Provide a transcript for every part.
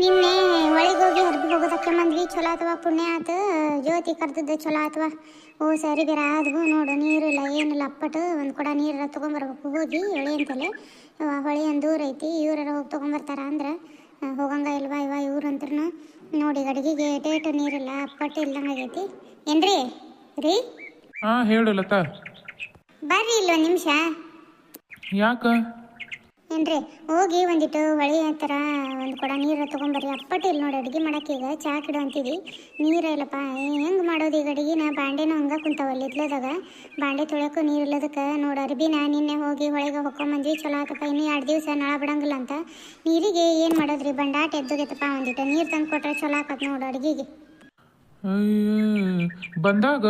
ನಿನ್ನೆ ಒಳಗೆ ಹೋಗಿ ಹರ್ಬಿ ಹೋಗೋದಕ್ಕೆ ಬಂದ್ವಿ ಚಲೋ ಅಥವಾ ಪುಣ್ಯ ಆತು. ಜ್ಯೋತಿ ಕರ್ದದ್ದು ಚಲೋ ಅಥವಾ ಓ ಸರಿ ಬೇರೆ ಆದ್ವು ನೋಡು ನೀರಿಲ್ಲ ಏನಿಲ್ಲ ಅಪ್ಪಟ್ಟು ಒಂದು ಕೂಡ ನೀರೆಲ್ಲ ತೊಗೊಂಬರ್ಬೇಕು. ಹೋಗಿ ಹೊಳಿ ಅಂತಲೇ ಹೊಳಿ ಒಂದು ದೂರ ಐತಿ ಇವರೆಲ್ಲ ಹೋಗಿ ತೊಗೊಂಬರ್ತಾರ ಅಂದ್ರೆ ಹೋಗಂಗ ಇಲ್ವಾ ಇವ ಇವ್ರು ಅಂದ್ರೂ ನೋಡಿ ಅಡುಗೆಗೆ ಡೇಟ್ ನೀರಿಲ್ಲ ಅಪ್ಪಟ್ಟು ಇಲ್ದಂಗೆ ಆಗೈತಿ. ಏನ್ರಿ? ರೀ? ಹಾಂ ಹೇಳು ಲತಾ. ಬರ್ರಿ ಇಲ್ಲ ನಿಮಿಷ? ಯಾಕ? ಏನ್ರಿ, ಹೋಗಿ ಒಂದಿಟ್ಟು ಹೊಳಿ ಹತ್ರ ಒಂದು ಕೊಡ ನೀರು ತೊಗೊಂಬರ್ರಿ ಅಪ್ಪಟ್ಟು ಇಲ್ಲಿ ನೋಡಿ ಅಡುಗೆ ಈಗ ಚಾ ಕಿಡು ಅಂತೀವಿ ನೀರೇ ಇಲ್ಲಪ್ಪ ಹೆಂಗೆ ಮಾಡೋದು ಈಗ ಅಡುಗೆನ? ಬಾಂಡೆನೂ ಹಂಗೆ ಕುಂತಾವಲ್ಲ ಇದ್ಲದಾಗ. ಬಾಂಡೆ ತೊಳ್ಯಕ್ಕೂ ನೀರು ಇಲ್ಲದಕ್ಕೆ ನೋಡಿ ಅರ್ಬಿನ ನಿನ್ನೆ ಹೋಗಿ ಹೊಳೆಗೆ ಹೊಕ್ಕೊಂಬಂದ್ವಿ ಚಲೋ ಆತಪ್ಪ, ಇನ್ನೂ ಎರಡು ದಿವಸ ನಳ ಬಿಡಂಗಿಲ್ಲ ಅಂತ. ನೀರಿಗೆ ಏನು ಮಾಡೋದ್ರಿ? ಬಂಡಾಟ ಎದ್ದೋಗೈತಪ್ಪ, ಒಂದಿಟ್ಟು ನೀರು ತಂದು ಕೊಟ್ರೆ ಚಲೋ ಆಕತ್ ನೋಡು ಅಡುಗೆಗೆ. ಬಂದಾಗ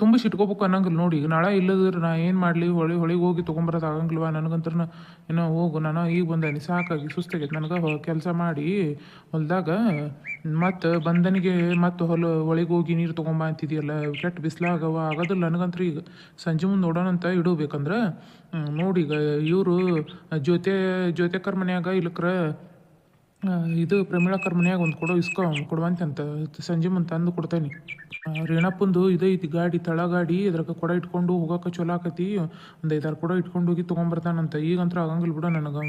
ತುಂಬ ಸಿಟ್ಕೋಬೇಕು ಅನ್ನಂಗಿಲ್ಲ ನೋಡಿ. ಈಗ ನಾಳೆ ಇಲ್ಲದ್ರೆ ನಾ ಏನು ಮಾಡಲಿ? ಹೊಳಿ ಹೊಳಿಗೆ ಹೋಗಿ ತೊಗೊಂಬರೋದು ಆಗಂಗಿಲ್ವ? ನನಗಂತ್ರ ಏನೋ ಹೋಗು. ನಾನು ಈಗ ಬಂದೇನಿ. ಸಾಕಾಗಿ ಸುಸ್ತಾಗೈತೆ. ನನಗೆ ಕೆಲಸ ಮಾಡಿ ಹೊಲ್ದಾಗ ಮತ್ತು ಬಂದನಿಗೆ ಮತ್ತು ಹೊಲ ಒಳಗೆ ಹೋಗಿ ನೀರು ತೊಗೊಂಬ ಅಂತಿದೆಯಲ್ಲ. ಕೆಟ್ಟ ಬಿಸಿಲಾಗವ. ಆಗೋದಿಲ್ಲ ನನಗಂತ್ರ ಈಗ ಸಂಜೆ ಮುಂದೆ ನೋಡೋಣಂತ ಇಡಬೇಕಂದ್ರೆ ನೋಡಿ ಈಗ ಇವರು ಜೊತೆ ಜೊತೆಕರ್ ಮನ್ಯಾಗ ಇಲ್ಲಕ್ರ ಇದು ಪ್ರಮೀಳಕ್ಕರ ಮನ್ಯಾಗ ಒಂದು ಕೊಡೋ ಇಸ್ಕೊ ಕೊಡುವಂತೆ ಅಂತ ಸಂಜೆ ಮುಂದೆ ತಂದು ಕೊಡ್ತೇನೆ. ರೇಣಪ್ಪಂದು ಇದೈತಿ ಗಾಡಿ ತಳ ಗಾಡಿ ಇದ್ರಾಗ ಕೊಡ ಇಟ್ಕೊಂಡು ಹೋಗಕ್ಕೆ ಚಲೋ ಆಕತಿ. ಒಂದು ಐದಾರು ಕೊಡ ಇಟ್ಕೊಂಡು ಹೋಗಿ ತೊಗೊಂಬರ್ತಾನಂತ. ಈಗಂತ್ರ ಆಗಂಗಿಲ್ಲ ಬಿಡ ನನಗೆ.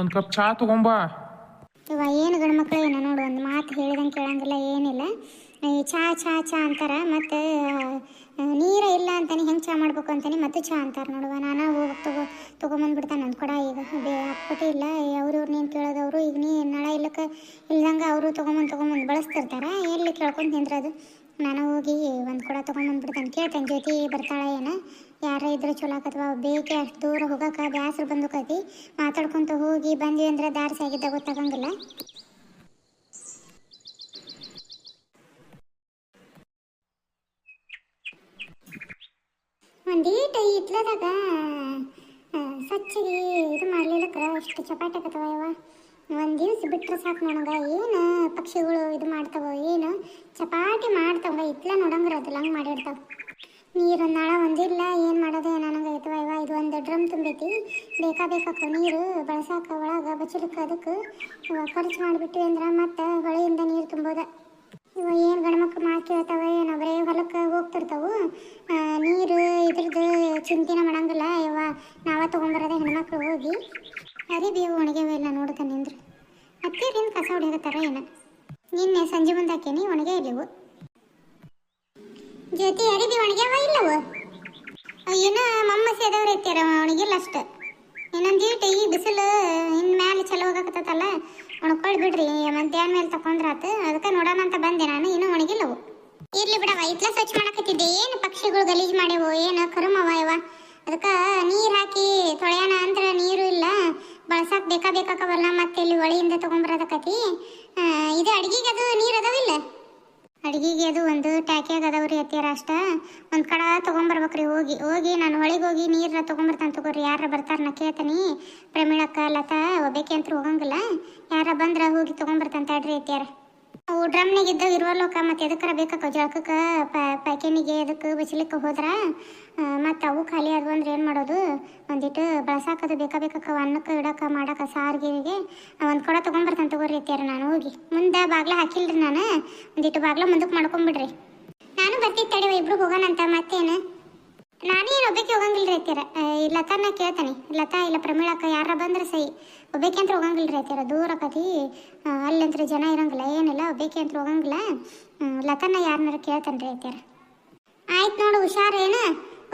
ಒಂದು ಕಪ್ ಚಹಾ ತೊಗೊಂಬಾ. ಏನು ಗಂಡು ಮಕ್ಕಳು ಏನೋ ನೋಡು, ಒಂದು ಮಾತು ಹೇಳಿದಂಗೆ ಕೇಳಂಗಿಲ್ಲ, ಏನಿಲ್ಲ. ಚಾ ಚಾ ಚಾ ಅಂತಾರ. ಮತ್ತು ನೀರ ಇಲ್ಲ ಅಂತಾನೆ ಹೆಂಗೆ ಚಾ ಮಾಡ್ಬೇಕು ಅಂತಾನೆ ಮತ್ತೆ ಚಾ ಅಂತಾರೆ ನೋಡುವ. ನಾನು ಹೋಗಿ ತಗೋ, ತೊಗೊಂಬಂದ್ಬಿಡ್ತಾನೆ ನನ್ನ ಕೊಡ ಈಗ. ಬೇ, ಅಪ್ಪಟಿ ಇಲ್ಲ. ಅವ್ರು ನೀನು ಕೇಳೋದವರು ಈಗ ನೀ ನಳ ಇಲ್ಲಕ್ಕೆ, ಇಲ್ದಂಗೆ ಅವರು ತೊಗೊಂಬಂದು ತೊಗೊಂಬಂದು ಬಳಸ್ತಿರ್ತಾರೆ. ಎಲ್ಲಿ ಕೇಳ್ಕೊಂಡು ಅದು? ನಾನು ಹೋಗಿ ಒಂದು ಕೊಡ ತೊಗೊಂಬಂದ್ಬಿಡ್ತಾನೆ. ಕೇಳ್ತೇನೆ ಜ್ಯೋತಿ ಬರ್ತಾಳೆ ಏನ? ಯಾರ ಇದ್ರೆ ಚಲೋ ಆಕತ್ವ? ಬೇಕೆ ಅಷ್ಟು ದೂರ ಹೋಗಕ್ಕೆ ಬ್ಯಾಸ್ರು ಬಂದುಕೈತಿ ಮಾತಾಡ್ಕೊತ ಹೋಗಿ ಬಂದ್ವಿ ಅಂದ್ರೆ ದಾರಿ ಸಾಗಿದ್ದ ಗೊತ್ತಾಗಂಗಿಲ್ಲ. ಒಂದೀಟ ಇತ್ಲದಾಗ ಸ್ವಚ್ಛಗೆ ಇದು ಮಾಡ್ಲಿಲ್ಲಕ್ರ ಅಷ್ಟು ಚಪಾಟಿ ಆಕತ್ತವ ಯವ್ವ? ಒಂದು ದಿವ್ಸ ಬಿಟ್ರೆ ಸಾಕು ನನಗೆ ಏನು ಪಕ್ಷಿಗಳು ಇದು ಮಾಡ್ತಾವ, ಏನು ಚಪಾಟಿ ಮಾಡ್ತಾವ ಇತ್ಲ ನೋಡಂಗ್ರ ಅದಲ್ಲ ಹಂಗೆ ಮಾಡಿರ್ತಾವ ನೀರು ನಾಳ ಒಂದಿಲ್ಲ, ಏನು ಮಾಡೋದೇ ನನಗೆ ಐತವ ಇವ ಇದು ಒಂದು ಡ್ರಮ್ ತುಂಬೈತಿ, ಬೇಕಾ ಬೇಕಾಕ ನೀರು, ಬಳಸಾಕ ಒಳಗೆ ಬಚ್ಚಲಿಕ್ಕೆ ಅದಕ್ಕೆ ಖರ್ಚು ಮಾಡಿಬಿಟ್ಟು ಅಂದ್ರೆ ಮತ್ತೆ ಹೊಳೆಯಿಂದ ನೀರು ತುಂಬೋದ. ಇವ ಏನು ಗಂಡ್ಮಕ್ಳು ಮಾತು ಕೇಳ್ತಾವ ಏನು, ಬರೀ ಹೊಲಕ್ಕೆ ಹೋಗ್ತಿರ್ತಾವು. ನೀರು ಇದ್ರದ್ದು ಚಿಂತೆನ ಮಾಡಂಗಿಲ್ಲ. ಇವ ನಾವ ತೊಗೊಂಬರೋದೇ ಹೆಣ್ಮಕ್ಳು ಹೋಗಿ. ಅರಿಬಿ ಒಣಗ್ಯಾವ ಇಲ್ಲ ನೋಡ್ಕ ನಿಂದ್ರು. ಅತ್ತೀರಿಂದ ಕಸ ಹೊಡಿಯಕತ್ತಾರ ಏನು? ನಿನ್ನೆ ಸಂಜೆ ಬಂದಾಕೇನಿ ಒಣಗೇ ಒಣಗೆ ಜೊತೆ ಅರಿಬಿ ಒಣಗ್ಯಾವ ಇಲ್ಲವು? ಏನೋ ಮಮ್ಮ ಅದಾವ್ರ ಐತ್ಯಾರ, ಒಣಗಿಲ್ಲ ಅಷ್ಟು. ಇನ್ನೊಂದು ಈಟ್ ಈ ಬಿಸಿಲು, ಇನ್ ಮ್ಯಾಲೆ ಚಲೋ ಹೋಗಕತ್ತಲ್ಲ ಒಣಕೊಳ್ ಬಿಡ್ರಿ, ಮಧ್ಯಾಹ್ನ ಮೇಲೆ ತಕೊಂಡ್ರಾತು ಅದಕ್ಕೆ ನೋಡೋಣ ಅಂತ ಬಂದೆ ನಾನು, ಇನ್ನೂ ಒಣಗಿಲ್ಲವು. ಇರ್ಲಿ ಬಿಡವ ಇತ್ಲ ಸ್ವಚ್ಛ ಮಾಡಕತ್ತಿದ್ದೆ, ಏನು ಪಕ್ಷಿಗಳು ಗಲೀಜ್ ಮಾಡ್ಯವು, ಏನು ಕರುಮವ ಇವ. ಅದಕ್ಕೆ ನೀರು ಹಾಕಿ ತೊಳೆಯೋಣ ಅಂದ್ರೆ ನೀರು ಇಲ್ಲ, ಬಳಸಾಕ್ ಬೇಕಾ ಬೇಕಾಕವಲ್ಲ ಮತ್ತೆ ಇಲ್ಲಿ ಒಳಿಯಿಂದ ತಗೊಂಬರೋದಕ್ಕತಿ ಇದು ಅಡ್ಗಿಗೆ ಅದು ನೀರು ಅದಾವಿಲ್ಲ ಅಡ್ಗಿಗೆ ಅದು ಒಂದು ಟ್ಯಾಕ್ಯಾಗ ಅದಾವ್ರಿ ಅತ್ತಿಯರ ಅಷ್ಟ. ಒಂದು ಕಡ ತೊಗೊಂಬರ್ಬೇಕ್ರಿ, ಹೋಗಿ ಹೋಗಿ ನಾನು ಹೊಳಿಗೆ ಹೋಗಿ ನೀರ ತೊಗೊಂಬರ್ತಾನೆ ತಗೋರಿ, ಯಾರ ಬರ್ತಾರ ನಾ ಕೇಳ್ತಾನಿ. ಪ್ರಮೀಳಕ್ಕ, ಲತಾ, ಒಬ್ಬಾಕಿ ಅಂತ ಹೋಗಂಗಿಲ್ಲ. ಯಾರ ಬಂದ್ರ ಹೋಗಿ ತೊಗೊಂಬರ್ತಾನೆ ತಡ್ರಿ ಅತ್ಯಾರ ಅವು ಡ್ರಮ್ನಾಗ ಇದ್ದಾಗ ಇರುವ ಲೋಕ, ಮತ್ತೆ ಎದಕ್ಕರ ಬೇಕಕ್ಕ ಜಳಕಕ್ಕೆ ಪ್ಯಾಕೆನಿಗೆ ಅದಕ್ಕೆ ಬಚ್ಚಲಿಕ್ಕೆ ಹೋದ್ರ? ಮತ್ತು ಅವು ಖಾಲಿ ಆದ್ವು ಅಂದ್ರೆ ಏನು ಮಾಡೋದು? ಒಂದಿಟ್ಟು ಬಳಸಾಕದು ಬೇಕಾ ಬೇಕಕ್ಕ ಅನ್ನಕ್ಕೆ ಇಡಕ್ಕೆ ಮಾಡಕ್ಕೆ ಸಾರಿಗೆಗೆ ಒಂದು ಕೊಡ ತೊಗೊಂಬರ್ತಾನೆ ತಗೋರಿ ಅತ್ಯಾರ ನಾನು ಹೋಗಿ. ಮುಂದೆ ಬಾಗ್ಲ ಹಾಕಿಲ್ರಿ ನಾನು. ಒಂದಿಟ್ಟು ಬಾಗ್ಲ ಮುಂದಕ್ಕೆ ಮಾಡ್ಕೊಂಬಿಡ್ರಿ. ನಾನು ಬರ್ತಿತ್ತು ತಡಿವ ಇಬ್ರು ಹೋಗೋಣಂತ, ಮತ್ತೇನು? ನಾನೇನು ಒಬ್ಬಕ್ಕೆ ಹೋಗಂಗಿಲ್ರಿ ಐತಿರ ಲತಾನ ಕೇಳ್ತಾನೆ. ಲತಾ ಇಲ್ಲ ಪ್ರಮೀಳಕ್ಕ ಯಾರ ಬಂದ್ರೆ ಸೈ ಒಬ್ಬಕ್ಕೆ ಅಂತ ಹೋಗಂಗಿಲ್ರಿ ಐತಿರ ದೂರ ಕತಿ ಅಲ್ಲಂತ್ರ ಜನ ಇರಂಗಿಲ್ಲ. ಏನಿಲ್ಲ ಒಬ್ಬಕ್ಕೆ ಅಂತ ಹೋಗಂಗಿಲ್ಲ. ಲತಾನ ಯಾರನ್ನಾರ ಕೇಳ್ತಾನೆ ರೀ ಐತಿರ ಆಯ್ತು ನೋಡು, ಹುಷಾರು ಏನ?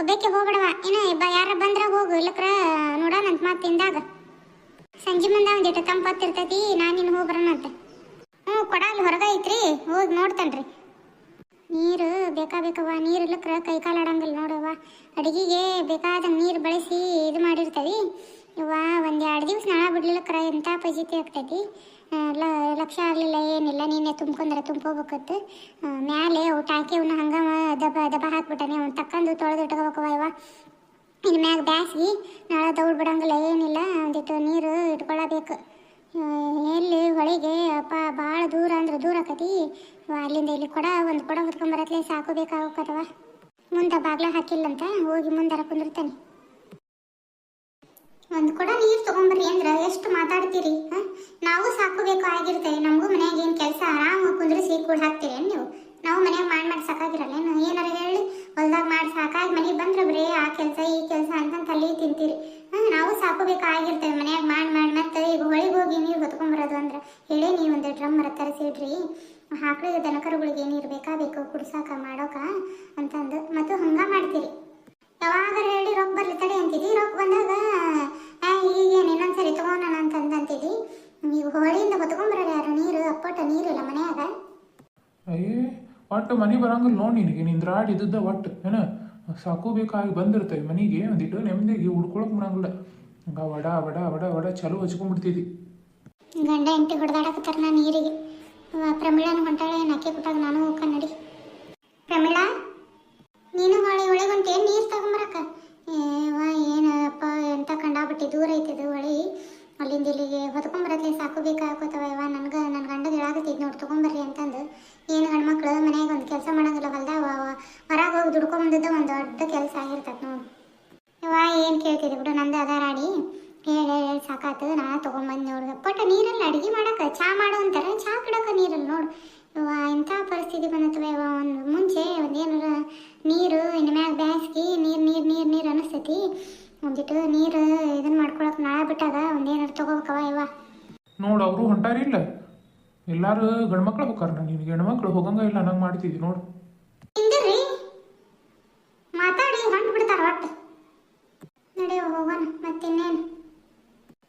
ಒಬ್ಬಕ್ಕೆ ಹೋಗ್ಬಿಡವ ಏನ ಇಬ್ಬ ಯಾರ ಬಂದ್ರೆ ಹೋಗು. ಇಲ್ಲಕ್ರ ನೋಡೋಣಂತ ಮತ್ತೆ ತಿಂದಾಗ. ಸಂಜೆ ಮುಂದೆ ಒಂದಿಟ್ಟು ತಂಪತ್ತಿರ್ತೈತಿ ನಾನು ಇನ್ನು ಹೋಗಿ ಅಂತ ಹ್ಞೂ ಕೊಡ, ಅಲ್ಲಿ ಹೊರಗೆ ಐತ್ರಿ. ಹೋಗಿ ನೋಡ್ತಾನ್ರಿ. ನೀರು ಬೇಕಾ ಬೇಕವ್ವ? ನೀರು ಕೈ ಕಾಲು ಆಡಂಗಿಲ್ಲ ನೋಡವ್ವ. ಅಡುಗೆಗೆ ಬೇಕಾದ ನೀರು ಬಳಸಿ ಇದು ಮಾಡಿರ್ತೇವೆ. ಇವ ಒಂದು ಎರಡು ದಿವ್ಸ ನಾಳ ಬಿಡ್ಲಿಲ್ಲಕ್ರ ಎಂಥ ಪಜಿತಿ ಆಗ್ತೈತಿ? ಲ, ಲಕ್ಷ ಆಗಲಿಲ್ಲ, ಏನಿಲ್ಲ. ನೀನೆ ತುಂಬ್ಕೊಂಡ್ರೆ ತುಂಬ್ಕೋಬೇಕತ್ತು ಮ್ಯಾಲೆ ಅವು ಟಾಕಿ ಅವನ್ನ ಹಂಗೆ ದಬ ದಬ ಹಾಕ್ಬಿಟ್ಟಾನೆ. ಅವ್ನು ತಕ್ಕಂದು ತೊಳೆದು ಇಟ್ಕೋಬೇಕವ ಇವ ಇನ್ನು ಮ್ಯಾಗ ಬ್ಯಾಸ್ಗಿ, ನಾಳೆ ದೌಡ್ ಬಿಡಂಗಿಲ್ಲ, ಏನಿಲ್ಲ. ಒಂದಿಟ್ಟು ನೀರು ಇಟ್ಕೊಳ್ಳಬೇಕು ಹೊಳಿಗೆ ಅಪ್ಪ ಭಾಳ ದೂರ ಅಂದ್ರೆ ದೂರ ಆಕತಿ. ಅಲ್ಲಿಂದ ಇಲ್ಲಿ ಕೊಡ, ಒಂದು ಕೊಡ ಹೊತ್ಕೊಂಬರತ್ಲೆ ಸಾಕು ಬೇಕಾಗತ್ತವ ಮುಂದೆ ಬಾಗ್ಲ ಹಾಕಿಲ್ಲಂತ ಹೋಗಿ ಮುಂದರ ಕುಂದಿರ್ತಾನೆ. ಒಂದು ಕೊಡ ನೀರು ತಗೊಂಬರ್ರಿ ಅಂದ್ರ ಎಷ್ಟು ಮಾತಾಡ್ತೀರಿ ನಾವು ಸಾಕೋಬೇಕು ಆಗಿರ್ತೇವೆ ನಮಗೂ ಮನೆಯಾಗ ಏನು ಕೆಲಸ ಆರಾಮ ಕುಂದ್ರಿಸಿ ಕೂಡ ಹಾಕ್ತೀರಿ ನೀವು? ನಾವು ಮನೆಯಾಗ ಮಾಡಿ ಮಾಡಿ ಸಾಕಾಗಿರಲ್ಲ ಏನಾರ ಹೇಳಿ, ಹೊಲ್ದಾಗ ಮಾಡಿ ಸಾಕಾಗಿ ಮನೆಗೆ ಬಂದ್ರೆ ಬ್ರೇ ಆ ಕೆಲಸ, ಈ ಕೆಲಸ ಅಂತ ಅಲ್ಲಿ ತಿಂತೀರಿ. ನಾವು ಸಾಕೋಬೇಕಾಗಿರ್ತೇವೆ ಮನ್ಯಾಗ ಮಾಡಿ ಮಾಡಿ, ಮತ್ತೆ ಈಗ ಹೊಳಿಗೆ ಹೋಗಿ ನೀರು ಹೊತ್ಕೊಂಡ್ಬರೋದು ಅಂದ್ರೆ ಹೇಳಿ ನೀವು ಒಂದು ಡ್ರಮ್ ಮರ ತರಿಸಿಡ್ರಿ. ಹಾಕಳು ದನಕರುಗಳಿಗೆ ನೀರು ಬೇಕಾ ಬೇಕು, ಕುಡ್ಸಾಕ, ಮಾಡೋಕ ಅಂತಂದು. ಮತ್ತು ಹಂಗ ಮಾಡ್ತೀರಿ. ಯಾವಾಗ ಹೇಳಿ ರೊಕ್ಕ ಬರ್ಲಿ ತಡಿ ಅಂತಿದ್ದಿ ರೊಕ್ಕ ಬಂದಾಗ ಈಗೇನು ಇನ್ನೊಂದ್ಸರಿ ತಗೋಣ ಅಂತಂದಂತಿದ್ದಿ ನೀವು ಹೊಳಿಯಿಂದ ಹೊತ್ಕೊಂಡ್ಬರೋರು ಯಾರು? ನೀರು ಅಪ್ಪಟ ನೀರಿಲ್ಲ ಮನೆಯಾಗ. ಅಯ್ಯ, ಒಟ್ಟು ಮನೆ ಬರಂಗಿಲ್ಲ ನೋಡಿ ನಿನಗೆ. ನಿಂದ್ರಾಡಿದ್ದ ಒಟ್ಟು. ಏನ? ಸಾಕು ಬೇಕಾಗಿ ಬಂದಿರ್ತವೆ ಮನೆಗೆ ಒಂದಿಟ್ಟು ನೆಮ್ಮದಿಗೆ ಉಳ್ಕೊಳಕ್ ಬಿಡಂಗಿಲ್ಲ ಹಂಗ ವಡ ವಡ ವಡ ವಡ ಚಲೋ ಹಚ್ಕೊಂಡ್ಬಿಡ್ತಿದ್ವಿ ಗಂಡ ಎಂಟಿ ಹೊಡೆದಾಡಕತ್ತಾರ ನಾ ನೀರಿಗೆ. ಪ್ರಮಿಳನ ಹೊಂಟಾಳೆ ನಕ್ಕೆ ಕೊಟ್ಟಾಗ ನಾನು ಹೋಗ ನಡಿ. ಪ್ರಮಿಳಾ, ನೀನು ಹೊಳೆ ಏನು ನೀರು ತಗೊಂಬರಕ್ಕ. ಏವ ಏನಪ್ಪ ಎಂತ ಕಂಡಾಬಿಟ್ಟಿ. ದೂರ ಐತಿದು ಹೊಳಿ. ಅಲ್ಲಿಂದ ಇಲ್ಲಿಗೆ ಹೊತ್ಕೊಂಬರತ್ಲೆ ಸಾಕು ಬೇಕಾಗುತ್ತವ ಇವ ನನ್ಗೆ ನನ್ನ ಗಂಡಗೆ ಹೇಳಾಕತ್ತಿದ್ ನೋಡಿ ತೊಗೊಂಬರ್ರಿ ಅಂತಂದು. ಏನು ಹೆಣ್ಮಕ್ಳು ಮನೆಯಾಗ ಒಂದು ಕೆಲಸ ಮಾಡಂಗಿಲ್ಲ, ಹೊಲ್ದಾಗ ಹೊರಗೆ ಹೋಗಿ ದುಡ್ಕೊಂಬಂದದ್ದು ಒಂದು ದೊಡ್ಡ ಕೆಲಸ ಆಗಿರ್ತದೆ ನೋಡಿ. ಇವ ಏನು ಕೇಳ್ತಿದ್ದೆ ಬಿಡು, ನಂದು ಅದಾರಾಡಿ ಹೇಳಿ ಹೇಳಿ ಸಾಕಾತು. ನಾ ತೊಗೊಂಬಂದು ನೋಡಿದೆ ಪಟ್ಟ ನೀರಲ್ಲಿ ಅಡುಗೆ ಮಾಡಕ್ಕೆ ಚಾ ಮಾಡು ಅಂತಾರೆ. ಚಾ ಕುಡಕ್ಕೆ ನೀರಲ್ಲಿ ನೋಡು. ಇವ ಇಂಥ ಪರಿಸ್ಥಿತಿ ಬಂದತ್ವ ಇವ ಒಂದು ಮುಂಚೆ ಒಂದು ಏನಾರ ನೀರು ಇನ್ನು ಮ್ಯಾಗ ಬ್ಯಾಸ್ಗಿ, ನೀರು ನೀರು ನೀರು ನೀರು ಅನಿಸ್ತೈತಿ ಒಂದಿಟ್ಟು ನೀರು ಇದನ್ ಮಾಡ್ಕೊಳಕ್ ನಾಳೆ ಬಿಟ್ಟಾಗ ಒಂದೇನಾರು ತಗೋಬೇಕವ ಇವ ನೋಡು ಅವರು ಹೊಂಟಾರಿಲ್ಲ ಎಲ್ಲಾರು ಗಂಡ್ಮಕ್ಳು ಹೋಗಾರ ನಿನಗೆ ಹೆಣ್ಮಕ್ಳು ಹೋಗಂಗ ಇಲ್ಲ ನಂಗೆ ಮಾಡ್ತಿದ್ವಿ ನೋಡು. ಹಿಂದಿರ್ರಿ. ಮಾತಾಡಿ ಹೊಂಟ್ ಬಿಡ್ತಾರ ಒಟ್ಟು. ನಡಿ ಹೋಗೋಣ ಮತ್ತಿನ್ನೇನು?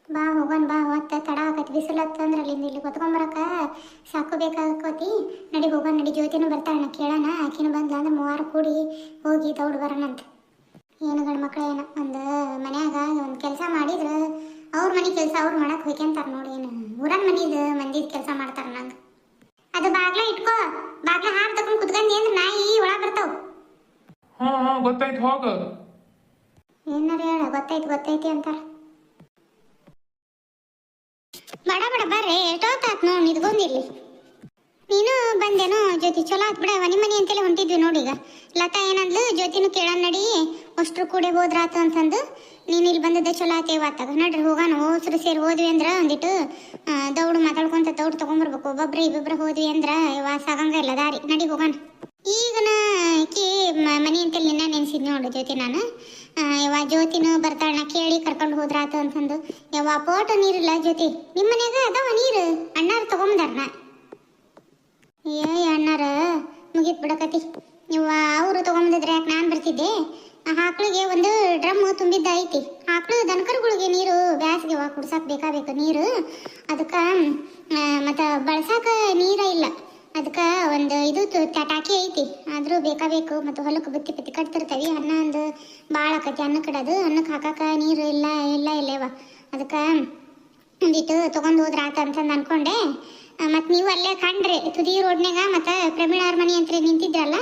ಬಾ ಹೋಗೋಣ ಬಾ ಹೊತ್ತ ತಡ ಆಕತ್ತ ಬಿಸಿಲತ್ತ ಅಂದ್ರೆ ಅಲ್ಲಿಂದ ಇಲ್ಲಿ ಹೊತ್ಕೊಂಬರಕ ಸಾಕು ಬೇಕಾಗತಿ ನಡಿ ಹೋಗೋಣ ನಡಿ ಜ್ಯೋತಿನೂ ಬರ್ತಾಳ ಕೇಳೋಣ. ಆಕಿನೂ ಬಂದ್ಲ ಅಂದ್ರೆ ಮೂವಾರು ಕೂಡಿ ಹೋಗಿ ದೌಡ್ ಬರೋಣಂತ. ಏನು ಗಂಡು ಮಕ್ಳು ಏನೋ? ಒಂದು ಮನ್ಯಾಗ ಒಂದು ಕೆಲಸ ಮಾಡಿದ್ರು. ಅವ್ರ ಮನೆ ಕೆಲಸ ಅವ್ರು ಮಾಡಕ್ಕೆ ಹೋಗ್ಯಂತಾರ ನೋಡಿ ಏನು ಊರನ್ ಮನಿದು ಮಂದಿದ ಕೆಲಸ ಮಾಡ್ತಾರ ನಂಗೆ. ಅದು ಬಾಗ್ಲ ಇಟ್ಕೋ. ಬಾಗ್ಲ ಹಾರ್ ತಕೊಂಡು ಕುತ್ಕೊಂಡು ಅಂದ್ರೆ ನಾಯಿ ಒಳ ಬರ್ತಾವ? ಹಾಂ ಹಾಂ ಗೊತ್ತಾಯ್ತು ಹೋಗ. ಏನಾರ ಹೇಳ ಗೊತ್ತಾಯ್ತು ಗೊತ್ತೈತಿ ಅಂತಾರ. ಬಡ ಬಡ ಬರ್ರಿ ಎಷ್ಟೊತ್ತಾತ್ ನೋಡ್ ನಿದ್ಗೊಂದಿಲ್ಲಿ ನೀನು ಬಂದೇನೋ ಜ್ಯೋತಿ ಚಲೋ ಆತ್ ಬಿಡ ಮನೆ ಅಂತೇಳಿ ಹೊಂಟಿದ್ವಿ ನೋಡಿ ಈಗ. ಲತಾ ಏನಂದ್ಲು ಜ್ಯೋತಿನೂ ಕೇಳೋಣ ನಡಿ ಅಷ್ಟ್ರು ಕೂಡಿ ಹೋದ್ರಾತು ಅಂತಂದು. ನೀನು ಇಲ್ಲಿ ಬಂದದ್ದೆ ಚಲೋ ಆತ ಆತಾಗ ನಡ್ರಿ ಹೋಗೋಣ. ಹೋಸ್ರು ಸೇರಿ ಹೋದ್ವಿ ಅಂದ್ರ ಒಂದಿಟ್ಟು ದೌಡ್ ಮಾತಾಡ್ಕೊಂತ ದೌಡ್ ತಗೊಂಬರ್ಬೇಕು. ಒಬ್ಬೊಬ್ರು ಇಬ್ಬಿಬ್ರು ಹೋದ್ವಿ ಅಂದ್ರ ವಾಸ ಆಗಂಗ ಇಲ್ಲ ದಾರಿ. ನಡಿ ಹೋಗೋಣ. ಈಗ ಕಿ ಮನಿ ಅಂತೇಳಿ ನಿನ್ನ ನೆನ್ಸಿದ್ ನೋಡು ಜ್ಯೋತಿ ನಾನು. ಆ, ಯವ್ವ ಜ್ಯೋತಿನು ಬರ್ತಾಳ ಕೇಳಿ ಕರ್ಕೊಂಡು ಹೋದ್ರಾತು ಅಂತಂದು. ಯವ್ವ ಪೋಟ ನೀರಿಲ್ಲ ಜ್ಯೋತಿ. ನಿಮ್ಮ ಮನ್ಯಾಗ ಅದಾವ ನೀರು? ಅಣ್ಣಾರು ತಗೊಂಬಂದಾರ ಏ ಅಣ್ಣಾರ, ಮುಗಿತ್ ಬಿಡಕತಿ ನೀವು ಅವರು ತಗೊಂಬಂದಿದ್ರೆ ಯಾಕೆ ನಾನು ಬರ್ತಿದ್ದೆ? ಆಕ್ಳಿಗೆ ಒಂದು ಡ್ರಮ್ ತುಂಬಿದ್ದ ಐತಿ. ಆಕಳು ದನಕರುಗಳಿಗೆ ನೀರು, ಬ್ಯಾಸಿಗೆ ಕುಡ್ಸಕ್ ಬೇಕಾಗಬೇಕು ನೀರು. ಅದಕ್ಕೆ ಮತ್ತು ಬಳಸಾಕ ನೀರ ಇಲ್ಲ. ಅದಕ್ಕೆ ಒಂದು ಇದು ತಟಾಕಿ ಟಾಕಿ ಐತಿ. ಆದರೂ ಬೇಕಾಬೇಕು ಮತ್ತು ಹೊಲಕ್ಕೆ ಬುತ್ತಿ ಬತ್ತಿ ಕಟ್ತಿರ್ತೀವಿ. ಅನ್ನ ಒಂದು ಭಾಳ ಆಕತಿ. ಅನ್ನ ಅನ್ನಕ್ಕೆ ಹಾಕಕ್ಕೆ ನೀರು ಇಲ್ಲ ಇಲ್ಲ ಇಲ್ಲೇವ. ಅದಕ್ಕೆ, ಒಂದಿಟ್ಟು ತೊಗೊಂಡು ಹೋದ್ರೆ ಆತ ಅಂತಂದು ಅನ್ಕೊಂಡೆ. ಮತ್ತು ನೀವು ಅಲ್ಲೇ ಕಂಡ್ರಿ, ತುದಿ ರೋಡ್ನಾಗ ಮತ್ತು ಪ್ರಮೀಳಾರ್ ಮನೆ ಅಂತ ನಿಂತಿದ್ರಲ್ಲ,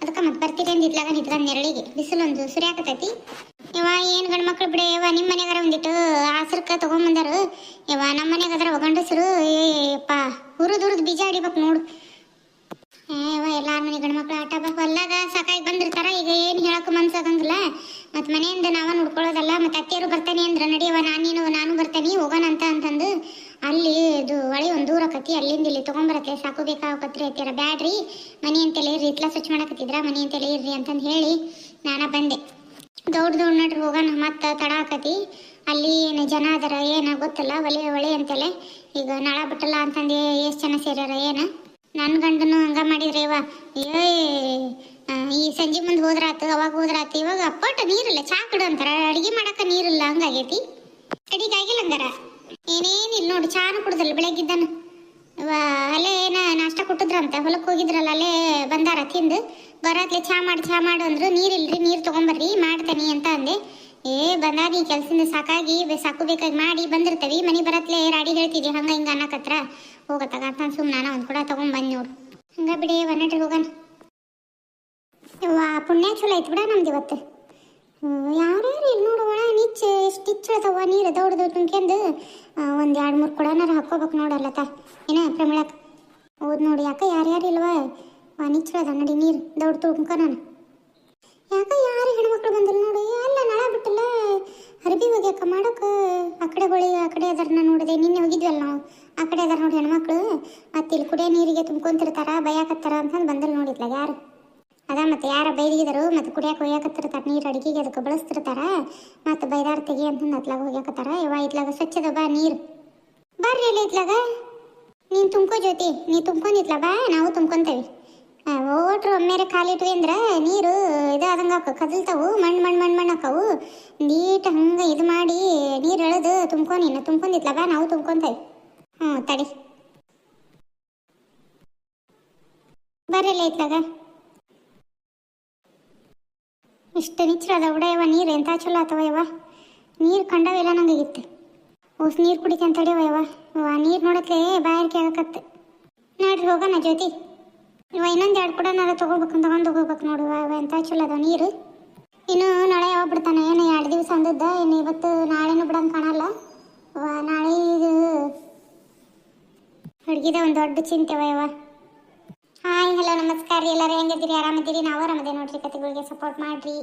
ಅದಕ್ಕೆ ಮತ್ತೆ ಬರ್ತೀರಿ ಅಂದಿದ್ಲಾಗ ನಿಂತ್ಕೊಂಡು ನೆರಳಿಗೆ. ಬಿಸಿಲೊಂದು ಸುರಿಯಾಕತೈತಿ ಯವ್ವ, ಏನು ಗಂಡು ಮಕ್ಳು ಬಿಡೆ? ಯವ ನಿಮ್ಮ ಮನೆಗಾರ ಒಂದಿಟ್ಟು ಆಸರಕ್ಕೆ ತೊಗೊಂಬಂದಾರು. ಯವ್ವ ನಮ್ಮ ಮನೆಗಾದ್ರ ಒಗಂಡಸರು ಏಪ್ಪ ಹುರಿದು ಹುರಿದು ಬೀಜ ಹಿಡಿಬೇಕು ನೋಡು. ಏವ ಎಲ್ಲಾರ ಮನೆ ಗಂಡ್ಮಕ್ಳು ಆಟ ಬೇಕು ಅಲ್ಲಾಗ ಸಾಕಾಗಿ ಬಂದಿರ್ತಾರ, ಈಗ ಏನು ಹೇಳಕ್ ಮನ್ಸಾಗಂಗಿಲ್ಲ ಮತ್ತು ಮನೆಯಿಂದ ನಾವ ನೋಡ್ಕೊಳ್ಳೋದಲ್ಲ ಮತ್ತು ಅತ್ತೆಯರು ಬರ್ತಾನೆ ಅಂದ್ರ ನಡಿಯವ ನಾನೇನು ನೀನು ನಾನು ಬರ್ತಾನೆ ಹೋಗೋಣ ಅಂತ ಅಂತಂದು ಅಲ್ಲಿ ಇದು ಹೊಳಿ ಒಂದು ದೂರ ಆಕತಿ ಅಲ್ಲಿಂದ ಇಲ್ಲಿ ತೊಗೊಂಬರತ್ತೆ. ಸಾಕು ಬೇಕಾಗತ್ರಿ ಅತ್ತೀರ ಬ್ಯಾಡ್ರಿ. ಮನೆ ಅಂತೇಳಿ ಇರ್ರಿ, ಇತ್ಲ ಸ್ವಚ್ಛ ಮಾಡಕತ್ತಿದ್ರ? ಮನೆ ಅಂತೇಳಿ ಇರ್ರಿ ಅಂತಂದು ಹೇಳಿ ನಾನ ಬಂದೆ. ದೌಡ್ ದೌಡ್ ನಡ್ರಿ ಹೋಗೋಣ ಮತ್ತೆ ತಡ ಆಕತಿ. ಅಲ್ಲಿ ಏನು ಜನ ಅದರ, ಏನ ಗೊತ್ತಲ್ಲ, ಒಲೆ ಒಳೆ ಅಂತೇಳಿ. ಈಗ ನಳ ಬಿಟ್ಟಲ್ಲ ಅಂತಂದು ಎಷ್ಟು ಜನ ಸೇರ್ಯಾರ, ಏನ? ನನ್ನ ಗಂಡನು ಹಂಗ ಮಾಡಿದ್ರಿ ಇವ, ಏ ಈ ಸಂಜೆ ಮುಂದೆ ಹೋದ್ರಾತು, ಅವಾಗ ಹೋದ್ರಾತು, ಇವಾಗ ಅಪ್ಪಟ ನೀರಿಲ್ಲ, ಚಾ ಕುಡು ಅಂತಾರ. ಅಡಿಗೆ ಮಾಡಕ ನೀರಿಲ್ಲ, ಹಂಗಾಗೈತಿ. ಅಡಿಗೆ ಆಗಿಲ್ಲ ಹಂಗಾರ. ಏನೇನಿಲ್ಲ ನೋಡಿ, ಚಾನು ಕುಡಿದ್ರಲ್ಲ ಬೆಳಗ್ಗಿದ್ದಾನು. ಅಲ್ಲೇ ಏನ ನಾಷ್ಟ ಕೊಟ್ಟಿದ್ರಂತ ಹೊಲಕ್ಕೆ ಹೋಗಿದ್ರಲ್ಲ, ಅಲ್ಲೇ ಬಂದಾರ ತಿಂದು. ಬರತ್ಲೆ ಚಾ ಮಾಡಿ, ಚಾ ಮಾಡು ಅಂದ್ರು ನೀರಿಲ್ರಿ ನೀರು ತಗೊಂಬರ್ರಿ, ಮಾಡ್ತೇನೆ ಅಂತ ಅಂದೆ. ಏ ಬಂದಾಗಿ ಕೆಲ್ಸದಿಂದ ಸಾಕಾಗಿ ಸಾಕು ಬೇಕಾಗಿ ಮಾಡಿ ಬಂದಿರ್ತವಿ. ಮನೆ ಬರತ್ಲೆ ರಾಡಿ ಹೇಳ್ತಿದ್ದೆ, ಹಂಗ ಹಿಂಗ ಅನ್ನಕತ್ರ. ಹೋಗತ್ತಾಗ ಅಂತ ಸುಮ್ ನಾನು ಒಂದ್ ಕೂಡ ತಗೊಂಬಂದು ನೋಡು. ಹಂಗ ಬಿಡಿ ಒನ್ನಟ್ರಿ ಹೋಗಣ. ವಾ, ಪುಣ್ಯ ಚಲೋ ಐತ್ ಬಿಡ ನಮ್ದು ಇವತ್ತು. ಯಾರ್ಯಾರು ಇಲ್ಲಿ ನೋಡು ಒಳ ನಿಚ್ಚ, ಎಷ್ಟು ಇಚ್ಚಳದವ ನೀರು ದೌಡ್ ದೌಡ್ ತುಂಬ್ಕೊಂಡು ಒಂದು ಎರಡು ಮೂರು ಕೊಡನಾರ ಹಾಕೋಬೇಕು ನೋಡಲ್ಲತ್ತ ಏನ ಪ್ರಮಿಳಕ್ ಹೌದು ನೋಡಿ ಯಾಕ ಯಾರ್ಯಾರು ಇಲ್ವಾ? ವಾ ಅದ ನಡಿ ನೀರು ದೌಡ್ ತುಂಬ್ಕೊ ನಾನು. ಯಾಕ ಯಾರು ಹೆಣ್ಮಕ್ಳು ಬಂದಿಲ್ಲ ನೋಡಿ? ಅಲ್ಲ ನಳ ಬಿಟ್ಟಿಲ್ಲ. ಅರ್ಬಿ ಒಗ್ಯಾಕ ಮಾಡಕ? ಆ ಕಡೆ ಹೊಳಿ, ಆ ಕಡೆ ಅದರನ್ನ ನೋಡಿದೆ ನಿನ್ನೆ ಹೋಗಿದ್ವಲ್ಲ ನಾವು. ಆ ಕಡೆ ಅದಾರ ನೋಡಿ ಹೆಣ್ಮಕ್ಳು. ಮತ್ತೆ ಇಲ್ಲಿ ಕುಡಿಯೋ ನೀರಿಗೆ ತುಂಬ್ಕೊಂತಿರ್ತಾರ ಬಯಾಕತ್ತಾರ ಅಂತಂದು ಬಂದಿಲ್ಲ ನೋಡಿದ್ಲ ಯಾರು? ಅದ ಮತ್ತೆ ಯಾರ ಬೈದಿದ್ರು ಮತ್ತೆ ಕುಡಿಯಾಕ ಒಯ್ಯಾಕತ್ತಿರ್ತಾರ ನೀರು ಅಡಿಗೆಗೆ ಅದಕ್ಕೆ ಬಳಸ್ತಿರ್ತಾರ ಮತ್ತೆ ಬೈದಾರ ತೆಗಿ ಅಂತಂದು ಅತ್ಲಾಗ ಹೋಗ್ಯಾಕತ್ತಾರ ಇವ ಇತ್ಲಾಗ ಸ್ವಚ್ಛದ ಬಾ ನೀರು. ಬರ್ರಿ ಇಲ್ಲಿ ಇತ್ಲಾಗ. ನೀನು ತುಂಬ್ಕೋ ಜ್ಯೋತಿ, ನೀ ತುಂಬ್ಕೊಂಡಿದ್ಲ ಬಾ, ನಾವು ತುಂಬ್ಕೊಂತೇವೆ. ಓಟ್ರು ಒಮ್ಮೆರೆ ಕಾಲಿಟ್ವಿ ಅಂದ್ರೆ ನೀರು ಆಕ ಕದಲ್ತಾವು ಮಣ್ಣು ಮಣ್ಣು ಮಣ್ಣು ಮಣ್ಣು ಹಾಕವು. ನೀಟ್ ಹಂಗೆ ಇದು ಮಾಡಿ ನೀರು ಎಳೆದು ತುಂಬ್ಕೊ ನೀನು ತುಂಬ್ಕೊಂಡಿದ್ಲ ಬಾ, ನಾವು ತುಂಬ್ಕೊಂತೇವೆ. ಹ್ಞೂ ತಡಿ. ಬರಲ್ಲ ಇತ್ಲಾಗ. ಇಷ್ಟು ನಿಚ್ಚರ ಅದ ಉಡಯವ ನೀರು ಎಂಥ ಚಲೋ ಆತವ ಯವ ನೀರು ಕಂಡವೆಲ್ಲ ನಂಗಾಗಿತ್ತು ಓಸ್, ನೀರು ಕುಡಿತಂತ ತಡಿಯವ ಯವ ನೀರು ನೋಡಕ್ಕೆ ಬಾಯಾರಿಕೆ ಆಗಕತ್ತೆ ನೋಡ್ರಿ, ಹೋಗೋಣ ಜ್ಯೋತಿ. ಇವ ಇನ್ನೊಂದು ಎರಡು ಕೂಡ ತಗೋಬೇಕು ತಗೊಂಡು ಹೋಗ್ಬೇಕು ನೋಡುವ ಎಂಥ ಚಲೋ ಅದಾವ ನೀರು. ಇನ್ನು ನಾಳೆ ಯಾವಾಗ ಬಿಡ್ತಾನೆ? ಏನು ಎರಡು ದಿವಸ ಅಂದದ್ದ? ಇನ್ನು ಇವತ್ತು ನಾಳೆನೂ ಬಿಡಂಗೆ ಕಾಣಲ್ಲ. ನಾಳೆ ಇದು ಹುಡುಗಿದ ಒಂದು ದೊಡ್ಡ ಚಿಂತೆ ಯವ ಹಲೋ, ನಮಸ್ಕಾರ ರೀ ಎಲ್ಲರೂ ಹೆಂಗಿದ್ದೀರಿ? ಆರಾಮಿದ್ದೀರಿ? ನಾವು ಆರಾಮದೇ ನೋಡ್ರಿ. ಕತೆಗಳಿಗೆ ಸಪೋರ್ಟ್ ಮಾಡ್ರಿ.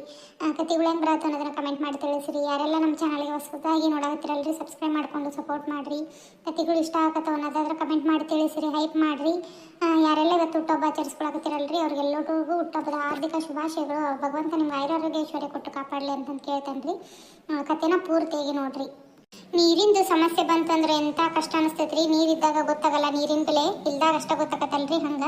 ಕತೆಗಳು ಹೆಂಗೆ ಬರುತ್ತೆ ಅನ್ನೋದನ್ನ ಕಮೆಂಟ್ ಮಾಡಿ ತಿಳಿಸ್ರಿ. ಯಾರೆಲ್ಲ ನಮ್ಮ ಚಾನಲ್ಗೆ ಹೊಸದಾಗಿ ನೋಡಾಕತ್ತಿರಲ್ರಿ ಸಬ್ಸ್ಕ್ರೈಬ್ ಮಾಡ್ಕೊಂಡು ಸಪೋರ್ಟ್ ಮಾಡ್ರಿ. ಕತೆಗಳು ಇಷ್ಟ ಆಗತ್ತೆ ಅನ್ನೋದಾದ್ರೆ ಕಮೆಂಟ್ ಮಾಡಿ ತಿಳಿಸ್ರಿ ಹೈಪ್ ಮಾಡ್ರಿ. ಯಾರೆಲ್ಲ ಇವತ್ತು ಹುಟ್ಟೊಬ್ಬ ಆಚರಿಸ್ಕೊಳಕತ್ತಿರಲ್ರಿ, ಅವ್ರಿಗೆಲ್ಲರಿಗೂ ಹುಟ್ಟೊಬ್ಬದ ಹಾರ್ದಿಕ ಶುಭಾಶಯಗಳು. ಭಗವಂತ ನಿಮ್ಗೆ ಐರಾರೋಗ್ಯೇಶ್ವರ್ಯ ಕೊಟ್ಟು ಕಾಪಾಡಲಿ ಅಂತಂದು ಕೇಳ್ತೇನೆ ರೀ ಕತೆನ ಪೂರ್ತಿಯಾಗಿ ನೋಡ್ರಿ. ನೀರಿಂದು ಸಮಸ್ಯೆ ಬಂತಂದ್ರೆ ಎಂತ ಕಷ್ಟ ಅನಿಸ್ತೈತ್ರಿ? ನೀರಿದ್ದಾಗ ಗೊತ್ತಾಗಲ್ಲ ನೀರಿನ ಬೆಲೆ ಇಲ್ದಾಗ ಅಷ್ಟ ಗೊತ್ತಾಗತ್ತಲ್ರಿ ಹಂಗ.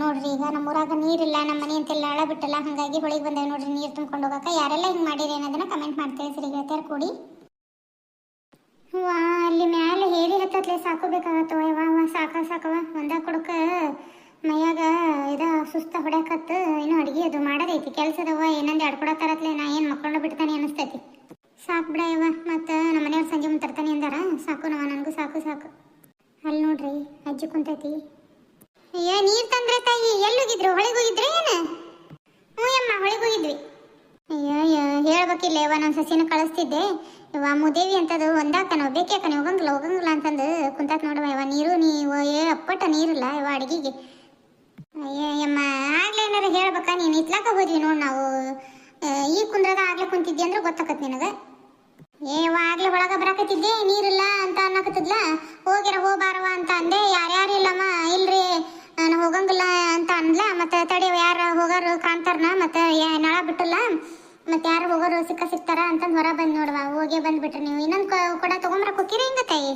ನೋಡ್ರಿ, ಈಗ ನಮ್ಮ ಊರಾಗ ನೀರಿಲ್ಲ, ನಮ್ಮ ಮನೆ ಅಂತೆಲ್ಲ ಹಳ ಬಿಟ್ಟಲ್ಲ, ಹಂಗಾಗಿ ಹೊಳಿಗೆ ಬಂದೇವೆ ನೋಡ್ರಿ, ನೀರು ತುಂಬ್ಕೊಂಡು ಹೋಗಕ್ಕೆ ಯಾರೆಲ್ಲ ಹಿಂಗೆ ಮಾಡಿರಿ ಅನ್ನೋದನ್ನ ಕಮೆಂಟ್ ಮಾಡ್ತೇವೆ ಸರಿ, ಗೆಳತಿಯರ್ ಕೂಡಿ. ವಾ ಅಲ್ಲಿ ಮ್ಯಾಲೆ ಹೇಳಿ ಹತ್ತತ್ಲೆ ಸಾಕೋಬೇಕಾಗತ್ತವ ವಾ ಸಾಕ ಸಾಕವ ಒಂದ ಕೊಡಕ ಮೈಯಾಗ ಇದ ಸುಸ್ತ ಹೊಡ್ಯಾಕತ್ತ, ಏನು ಅಡಿಗೆ ಅದು ಮಾಡೋದೈತಿ, ಕೆಲ್ಸದವ, ಏನಂದ್ ಎಡ್ಕೊಡತ್ತಾರತ್ಲೆ ನಾ ಏನು ಮಕ್ಕಳನ್ನ ಬಿಡ್ತಾನೆ ಅನಿಸ್ತೈತಿ ಸಾಕು ಬಿಡ, ಯವ್ವ, ಮತ್ತು ನಮ್ಮ ಮನೆಯವ್ರು ಸಂಜೆ ಮುಂದೆ ತರ್ತಾನೆ ಅಂದಾರ, ಸಾಕು ನವ ನನಗೂ ಸಾಕು ಸಾಕು. ಅಲ್ಲಿ ನೋಡ್ರಿ, ಅಜ್ಜಿ ಕುಂತೈತಿ. ಏ ನೀರು ತಂದ್ರೆ ತಾಯಿ? ಎಲ್ಲಿಗಿದ್ರು? ಹೋಗಿದ್ರು ಏನ? ಏನು ಹ್ಞೂ ಅಮ್ಮ ಹೊಳಿಗೆ ಹೋಗಿದ್ವಿ. ಅಯ್ಯೋ ಹೇಳ್ಬೇಕಿಲ್ಲ ಯವ್ವ, ನಾನು ಸಸಿನ ಕಳಿಸ್ತಿದ್ದೆ. ಯವ್ವ, ಮುದೇವಿ ಅಂತದು ಒಂದಾಕನ ನೀವು ಹೋಗಂಗಿಲ್ಲ ಹೋಗಂಗಿಲ್ಲ ಅಂತಂದು ಕುಂತಾಕ ನೋಡುವ ಯವ್ವ. ನೀರು ನೀವು, ಏ, ಅಪ್ಪಟ ನೀರಿಲ್ಲ ಯವ್ವ ಅಡಿಗೆಗೆ. ಅಯ್ಯಮ್ಮ ಆಗ್ಲೇ ಏನಾರ ಹೇಳ್ಬೇಕಾ ನೀನು? ಇತ್ಲಾಕ ಹೋದ್ವಿ ನೋಡಿ ನಾವು. ಈ ಕುಂದ್ರದ ಆಗ್ಲೇ ಕುಂತಿದ್ದೆ ಅಂದ್ರೆ ಗೊತ್ತಾಕತ್ ನಿನಗೆ. ಏವ ಆಗ್ಲೇ ಒಳಗ ಬರಾಕತ್ತಿದ್ದೆ? ನೀರಿಲ್ಲ ಅಂತ ಅನ್ನಕತ್ತಿದ್ಲ? ಹೋಗಿರ ಹೋಗ್ಬಾರವ ಅಂತ ಅಂದೆ. ಯಾರ್ಯಾರು ಇಲ್ಲಮ್ಮ? ಇಲ್ರಿ. ನಾನು ಹೋಗಂಗಿಲ್ಲ ಅಂತ ಅನ್ಲ. ಮತ್ತೆ ತಡಿ, ಯಾರ ಹೋಗೋರು ಕಾಣ್ತಾರನ? ಮತ್ತೆ ನಳ ಬಿಟ್ಟಲ್ಲ. ಮತ್ತೆ ಯಾರು ಹೋಗೋರು ಸಿಕ್ಕ ಸಿಗ್ತಾರ ಅಂತಂದು ಹೊರ ಬಂದ್ ನೋಡುವ. ಹೋಗಿ ಬಂದ್ಬಿಟ್ರಿ ನೀವು. ಇನ್ನೊಂದು ಕೊಡ ತಗೊಂಬ್ರ ಕುಕ್ಕಿರಿ ಹಿಂಗ ತಾಯಿ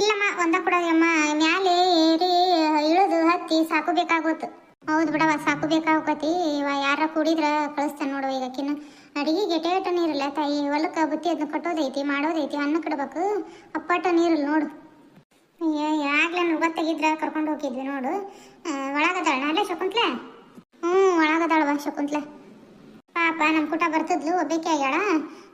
ಇಲ್ಲಮ್ಮ, ಒಂದ ಕೂಡ ಅಮ್ಮ ಮ್ಯಾಲೆ ಏರಿ ಇಳಿದು ಹತ್ತಿ ಸಾಕು ಬೇಕಾಗೋತು. ಹೌದು ಬಿಡವ ಸಾಕು ಬೇಕಾಗತಿ ಇವ ಯಾರ ಕುಡಿದ್ರ ಕಳಿಸ್ತಾನೆ ನೋಡುವ ಈಗ ಕಿನ್ನ. ಅಡಿಗೆಗೆ ಟೇಟ ನೀರಿಲ್ಲ ತಾಯಿ. ಹೊಲಕ್ಕೆ ಬುತ್ತಿ ಅದನ್ನ ಕಟ್ಟೋದೈತಿ, ಮಾಡೋದೈತಿ, ಅನ್ನ ಕಡ್ಬೇಕು. ಅಪ್ಪಟ ನೀರಿಲ್ಲ ನೋಡು. ಆಗ್ಲೇ ಗೊತ್ತಾಗಿದ್ರ ಕರ್ಕೊಂಡು ಹೋಗಿದ್ವಿ ನೋಡು. ಒಳಗದಾಳ ಅಲ್ಲೇ ಶಕುಂತ್ಲೆ? ಹ್ಞೂ ಒಳಗದಾಳವ ಶಕುಂತ್ಲೆ. ಪಾಪ ನಮ್ಮ ಕುಟ ಬರ್ತಿದ್ಲು, ಒಬ್ಬೇಕಿ ಆಗ್ಯಾಳ.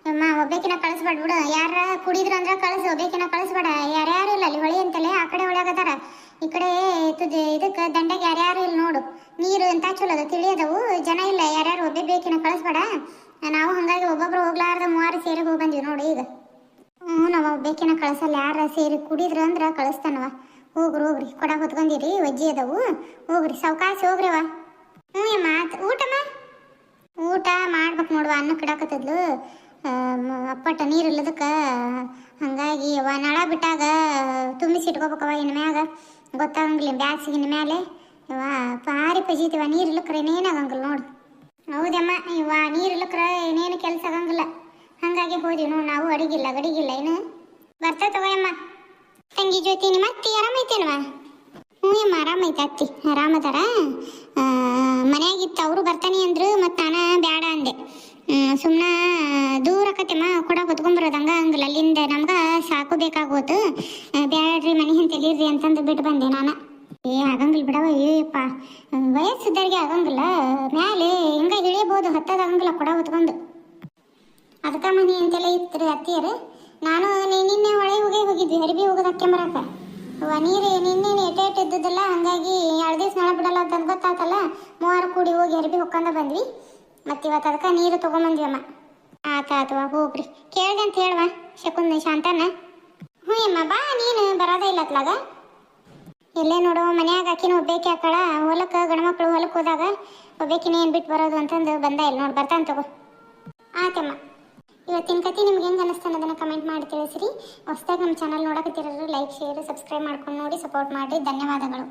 ಅಮ್ಮ, ಒಬ್ಬೇಕಿನ ಕಳಿಸ್ಬೇಡ ಬಿಡು. ಯಾರ ಕುಡಿದ್ರು ಅಂದ್ರೆ ಕಳಿಸ್, ಒಬ್ಬೇಕಿನ ಕಳಿಸ್ಬೇಡ. ಯಾರ್ಯಾರು ಇಲ್ಲ ಅಲ್ಲಿ, ಹೊಳಿ ಅಂತಲೇ ಆ ಕಡೆ ಒಳಗದಾರ ಈ ಕಡೆ ಇದಕ್ಕೆ ದಂಡೆಗೆ ಯಾರ್ಯಾರು ಇಲ್ಲ ನೋಡು. ನೀರು ಎಂತ ಚಲೋ ಅದ ತಿಳಿಯದವು ಜನ ಇಲ್ಲ ಯಾರ್ಯಾರು ಒಬ್ಬೇ ಬೇಕಿನ ಕಳಿಸ್ಬೇಡ. ನಾವು ಹಂಗಾಗಿ ಒಬ್ಬೊಬ್ರು ಹೋಗ್ಲಾರ್ದ ಮೂವರು ಸೇರಿ ಹೋಗಿ ಬಂದ್ವಿ ನೋಡು ಈಗ. ಹ್ಞೂ ಬೇಕಿನ ಕಳ್ಸಲ್ಲ, ಯಾರ ಸೇರಿ ಕುಡಿದ್ರು ಅಂದ್ರೆ ಕಳಿಸ್ತಾನವ ಹೋಗ್ರಿ ಹೋಗ್ರಿ, ಕೊಡ ಹೊತ್ಕೊಂಡಿರಿ, ವಜ್ಜಿ ಅದಾವು. ಹೋಗ್ರಿ, ಸಾವ್ಕಾಸಿ ಹೋಗ್ರಿವ ಹ್ಞೂ ಅಮ್ಮ ಊಟಮ್ಮ? ಊಟ ಮಾಡ್ಬೇಕು ನೋಡುವ, ಅನ್ನ ಕಿಡಾಕತ್ತದ್ಲು. ಅಪ್ಪಟ ನೀರು ಇಲ್ಲದಕ್ಕೆ ಹಂಗಾಗಿ ಅವ ನಳ ಬಿಟ್ಟಾಗ ತುಂಬಿಸಿ ಇಟ್ಕೋಬೇಕವ ಇನ್ನು ಮ್ಯಾಗ ಗೊತ್ತಾಗಂಗಿಲ್ಲ ಬ್ಯಾಸಿಗಿನ ಮ್ಯಾಲೆ ಇವ ಪಾರಿ ಪಜೀತಿವ ನೀರು ಇಲ್ಲಕ್ರೆ ಏನೇನಾಗಂಗಿಲ್ಲ ನೋಡು. ಹೌದಮ್ಮ ಇವ ನೀರು ಇಲ್ಲಕ್ರೆ ಏನೇನು ಕೆಲಸ ಆಗಂಗಿಲ್ಲ. ಹಂಗಾಗಿ ಹೋದಿ ನೋ ನಾವು ಅಡಿಗಿಲ್ಲ, ಗಡಿಗಿಲ್ಲ, ಏನು? ಬರ್ತಾ ತಗೋಯಮ್ಮ ತಂಗಿ ಜೊತೆ ನಿಮ್ಮ ಅತ್ತಿ ಆರಾಮೈತೇನವ ಹ್ಞೂ ಅಮ್ಮ ಆರಾಮೈತೆ ಅತ್ತಿ, ಆರಾಮದಾರ? ಮನೆಯಾಗಿತ್ತು, ಅವರು ಬರ್ತಾನೆ ಅಂದ್ರು, ಮತ್ತು ನಾನು ಬ್ಯಾಡ ಅಂದೆ. ಸುಮ್ಮನೆ ದೂರ ಆಕತ್ತಮ್ಮ ಕೂಡ ಹೊತ್ಕೊಂಬರೋದಂಗ ಹಂಗಲ್ಲ, ಅಲ್ಲಿಂದ ನಮ್ಗೆ ಸಾಕು ಬೇಕಾಗೋತು. ಬ್ಯಾಡ್ರಿ ಮನೆ ತೆಲೀರಿ ಅಂತಂದು ಬಿಟ್ಟು ಬಂದೆ ನಾನು. ಏ, ಆಗಂಗಿಲ್ಲ ಬಿಡವ ಏಯಪ್ಪ ವಯಸ್ಸಿದ್ದರಿಗೆ ಆಗಂಗಿಲ್ಲ, ಮ್ಯಾಲೆ ಹಿಂಗ ಇಳಿಬೋದು ಹತ್ತದ ಆಗಂಗಿಲ್ಲ, ಕೊಡ ಹೊತ್ಕೊಂಡು. ಅದಕ್ಕೆ ಮನೆ ಅಂತೆಲ್ಲ ಇತ್ತು ರೀ ಅತ್ತಿಯರು. ನಾನು ನಿನ್ನೆ ಹೊಳೆ ಹೋಗಿ ಹೋಗಿದ್ವಿ, ಅರಿಬಿ ಹೋಗೋದಕ್ಕೆ ಅಕ್ಕೆಂಬರಕ ನೀರು, ನಿನ್ನೆ ಎಟ ಎಟ್ ಇದ್ದದಲ್ಲ ಹಂಗಾಗಿ ಎರಡು ದಿವಸ ನಳ ಬಿಡಲ್ಲ ಅಂತ ಗೊತ್ತಾತಲ್ಲ ಮೂವರು ಕೂಡಿ ಹೋಗಿ ಅರ್ಬಿ ಹೊಕ್ಕಂದ ಬಂದ್ವಿ. ಮತ್ತೆ ಇವತ್ತು ಅದಕ್ಕೆ ನೀರು ತೊಗೊಂಬಂದ್ವಿ ಅಮ್ಮ. ಆತ ಆತವ ಹೋಗ್ರಿ. ಕೇಳ್ದೆ ಅಂತ ಹೇಳುವ ಶಕುನ್ ಶಾಂತನ ಹ್ಞೂ ಅಮ್ಮ, ಬಾ, ನೀನು ಬರೋದೇ ಇಲ್ಲ ಅತ್ಲಾಗ ಎಲ್ಲೇ ನೋಡು, ಮನ್ಯಾಗ ಆಕಿನ ಒಬ್ಬೇಕಿ ಹಾಕಳ ಹೊಲಕ್ಕೆ ಗಂಡ್ಮಕ್ಳು ಹೊಲಕ್ಕೆ ಹೋದಾಗ ಒಬ್ಬೇಕಿನ ಏನು ಬಿಟ್ಟು ಬರೋದು ಅಂತಂದು ಬಂದ ಇಲ್ಲ ನೋಡಿ, ಬರ್ತಾನೆ ತಗೋ. ಆತಮ್ಮ. ಇವತ್ತಿನ ಕತೆ ನಿಮ್ಗೆ ಹೆಂಗೆ ಅನಿಸ್ತು ಅನ್ನೋದನ್ನ ಕಮೆಂಟ್ ಮಾಡಿ ತಿಳಿಸಿರಿ. ಹೊಸದಾಗಿ ನಮ್ಮ ಚಾನಲ್ ನೋಡಕತ್ತಿರೋರು ಲೈಕ್ ಶೇರ್ ಸಬ್ಸ್ಕ್ರೈಬ್ ಮಾಡ್ಕೊಂಡು ನೋಡಿ ಸಪೋರ್ಟ್ ಮಾಡಿರಿ. ಧನ್ಯವಾದಗಳು.